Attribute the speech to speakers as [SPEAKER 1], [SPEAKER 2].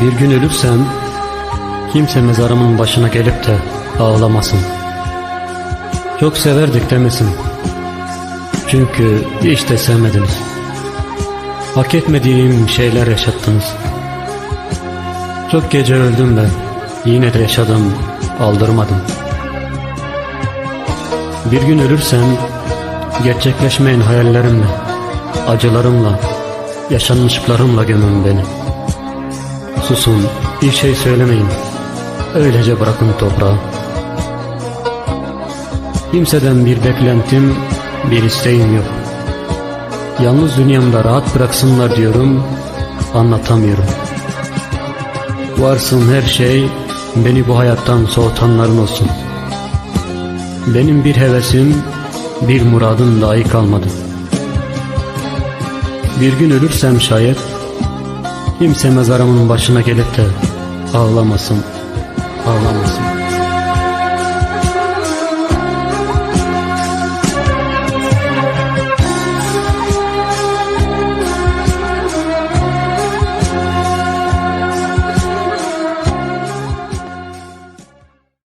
[SPEAKER 1] Bir gün ölürsem kimse mezarımın başına gelip de ağlamasın. Çok severdik demesin. Çünkü hiç de sevmediniz. Hak etmediğim şeyler yaşattınız. Çok gece öldüm ben. Yine de yaşadım, aldırmadım. Bir gün ölürsem gerçekleşmeyen hayallerimle, acılarımla, yaşanmışlıklarımla gömün beni. Susun, bir şey söylemeyin. Öylece bırakın toprağa. Kimseden bir beklentim, bir isteğim yok. Yalnız dünyamda rahat bıraksınlar diyorum, anlatamıyorum. Varsın her şey, beni bu hayattan soğutanların olsun. Benim bir hevesim, bir muradım dahi kalmadı. Bir gün ölürsem şayet, kimse mezarımın başına gelip de ağlamasın, ağlamasın.